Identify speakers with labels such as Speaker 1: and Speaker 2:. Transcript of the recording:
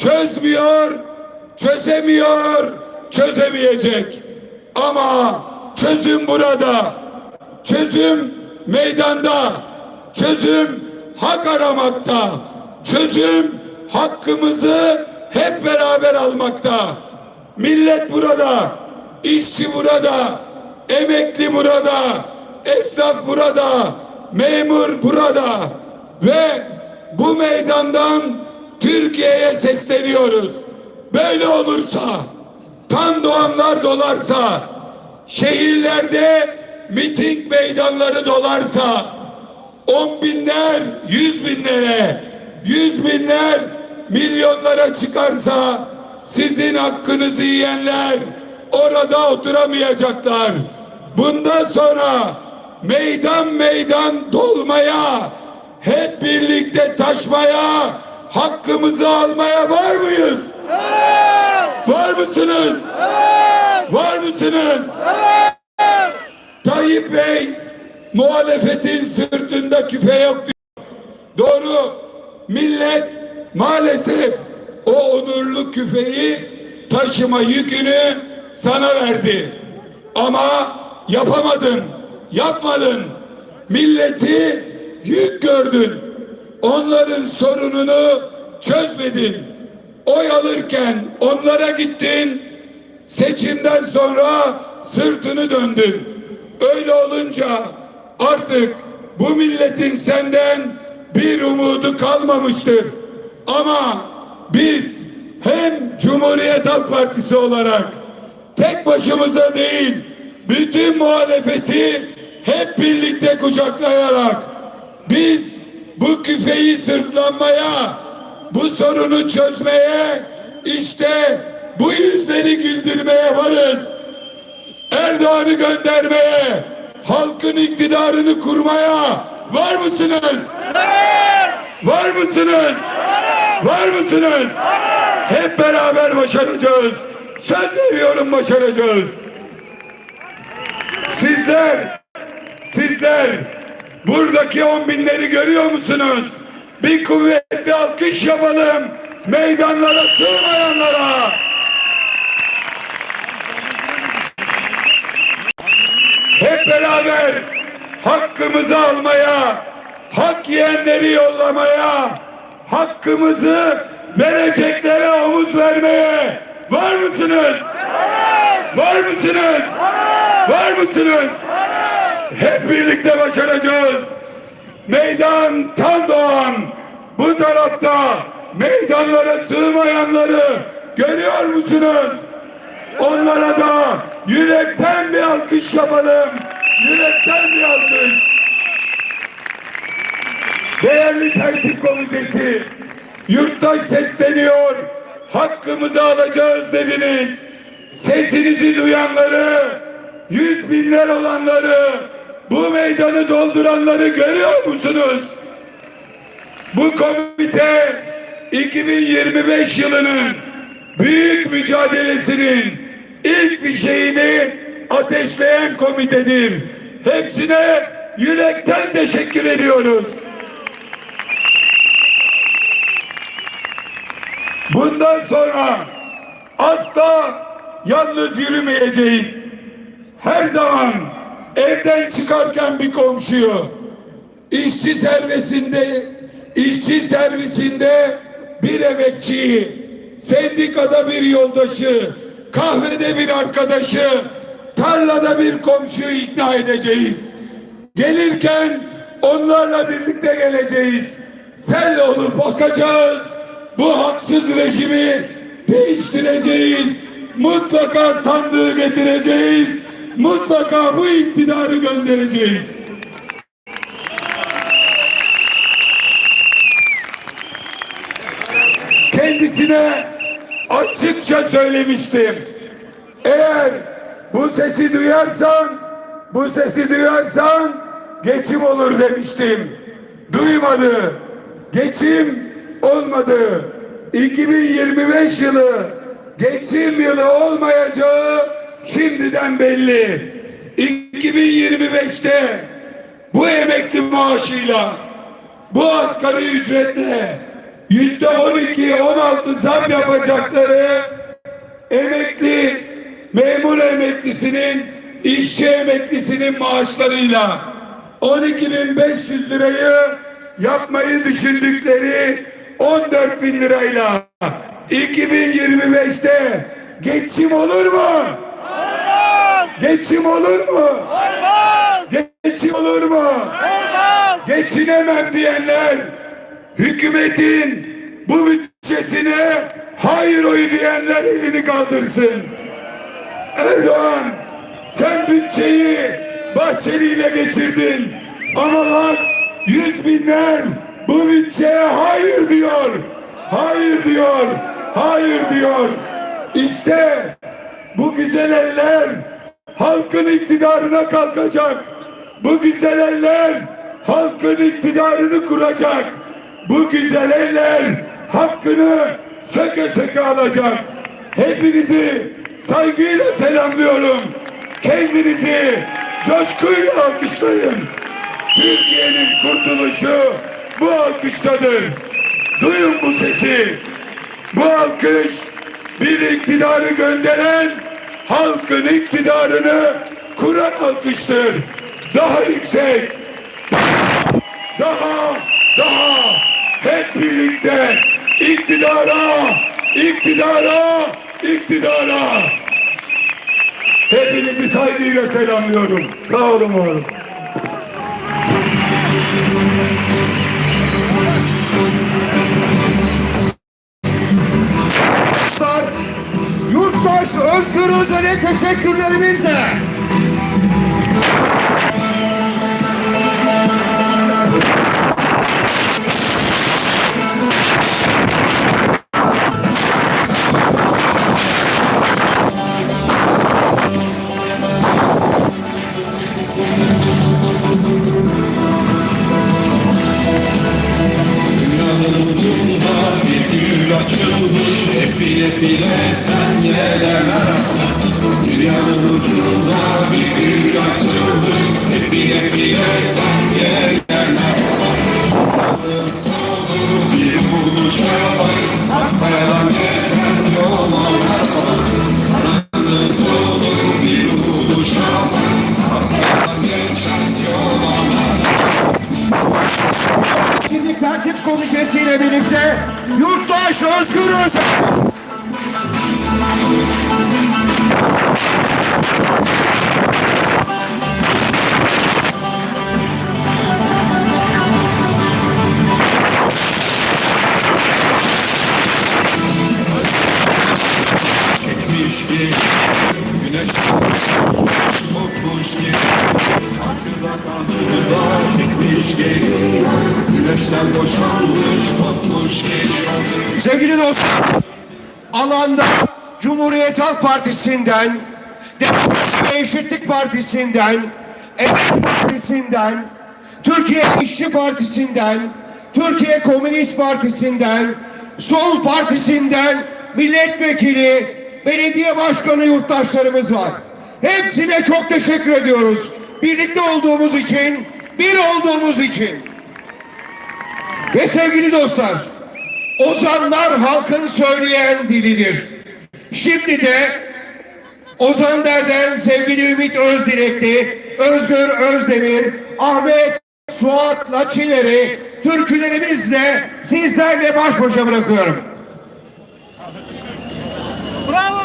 Speaker 1: çözmüyor, çözemiyor, çözemeyecek. Ama çözüm burada. Çözüm meydanda. Çözüm hak aramakta. Çözüm hakkımızı hep beraber almakta. Millet burada, işçi burada, emekli burada, esnaf burada, memur burada ve bu meydandan Türkiye'ye sesleniyoruz. Böyle olursa, kan doğanlar dolarsa, şehirlerde miting meydanları dolarsa, on binler yüz binlere, yüz binler milyonlara çıkarsa sizin hakkınızı yiyenler orada oturamayacaklar. Bundan sonra meydan meydan dolmaya, hep birlikte taşmaya, hakkımızı almaya var mıyız? Var mısınız? Var mısınız? Tayyip Bey muhalefetin sırtında küfe yok diyor. Doğru. Millet maalesef o onurlu küfeyi taşıma yükünü sana verdi. Ama yapamadın. Yapmadın. Milleti yük gördün. Onların sorununu çözmedin. Oy alırken onlara gittin. Seçimden sonra sırtını döndün. Öyle olunca artık bu milletin senden bir umudu kalmamıştır. Ama biz hem Cumhuriyet Halk Partisi olarak tek başımıza değil bütün muhalefeti hep birlikte kucaklayarak biz bu küfeyi sırtlanmaya, bu sorunu çözmeye, işte bu yüzleri güldürmeye varız. Erdoğan'ı göndermeye, halkın iktidarını kurmaya var mısınız? Var mısınız? Var mısınız? Hep beraber başaracağız. Söz veriyorum başaracağız. Sizler, sizler buradaki on binleri görüyor musunuz? Bir kuvvetli alkış yapalım meydanlara sığmayanlara. Hep beraber hakkımızı almaya, hak yiyenleri yollamaya, hakkımızı vereceklere omuz vermeye var mısınız? Var mısınız? Var mısınız? Hep birlikte başaracağız. Meydan tam doğan bu tarafta meydanlara sığmayanları görüyor musunuz? Onlara da yürekten bir alkış yapalım. Yürekten bir alkış. Değerli tertip komitesi, yurttaş sesleniyor, hakkımızı alacağız dediniz. Sesinizi duyanları, yüz binler olanları, bu meydanı dolduranları görüyor musunuz? Bu komite 2025 yılının büyük mücadelesinin ilk fişeğini ateşleyen komitedir. Hepsine yürekten teşekkür ediyoruz. Bundan sonra asla yalnız yürümeyeceğiz. Her zaman evden çıkarken bir komşuyu, işçi servisinde, işçi servisinde bir emekçiyi, sendikada bir yoldaşı, kahvede bir arkadaşı, tarlada bir komşuyu ikna edeceğiz. Gelirken onlarla birlikte geleceğiz. Sel olup bakacağız. Bu haksız rejimi değiştireceğiz. Mutlaka sandığı getireceğiz. Mutlaka bu iktidarı göndereceğiz. Kendisine açıkça söylemiştim. Eğer bu sesi duyarsan, bu sesi duyarsan geçim olur demiştim. Duymadı. Geçim olmadı. 2025 yılı geçim yılı olmayacağı şimdiden belli. 2025'te bu emekli maaşıyla, bu asgari ücretle yüzde 12, 16 zam yapacakları emekli, memur emeklisinin, işçi emeklisinin maaşlarıyla 12.500 lirayı yapmayı düşündükleri 14 bin lirayla 2025'te geçim olur mu? Geçim olur mu? Geçim olur mu? Geçinemem diyenler hükümetin bu bütçesine hayır oyu diyenler elini kaldırsın. Erdoğan sen bütçeyi Bahçeli ile geçirdin. Ama bak yüz binler bu bütçeye hayır diyor. Hayır diyor. Hayır diyor. İşte bu güzel eller halkın iktidarına kalkacak. Bu güzel eller halkın iktidarını kuracak. Bu güzel eller hakkını söke söke alacak. Hepinizi saygıyla selamlıyorum. Kendinizi coşkuyla alkışlayın. Türkiye'nin kurtuluşu bu alkıştadır. Duyun bu sesi. Bu alkış bir iktidarı gönderen halkın iktidarını kuran alkıştır. Daha yüksek, daha, daha hep birlikte iktidara, iktidara, iktidara. Hepinizi saygıyla selamlıyorum. Sağ olun oğlum.
Speaker 2: Yurttaş Özgür Özel'e teşekkürlerimizle komitesiyle birlikte Yurttaş Özgür Sevgili dostlar, alanda Cumhuriyet Halk Partisi'nden, Demokrasi ve Eşitlik Partisi'nden, Emek Partisi'nden, Türkiye İşçi Partisi'nden, Türkiye Komünist Partisi'nden, Sol Partisi'nden milletvekili, belediye başkanı yurttaşlarımız var. Hepsine çok teşekkür ediyoruz. Birlikte olduğumuz için, bir olduğumuz için. Ve sevgili dostlar, ozanlar halkın söyleyen dilidir. Şimdi de Ozan Derden sevgili Ümit Özdilekli, Özgür Özdemir, Ahmet Suat Laçileri, türkülerimizle sizlerle baş başa bırakıyorum. Bravo!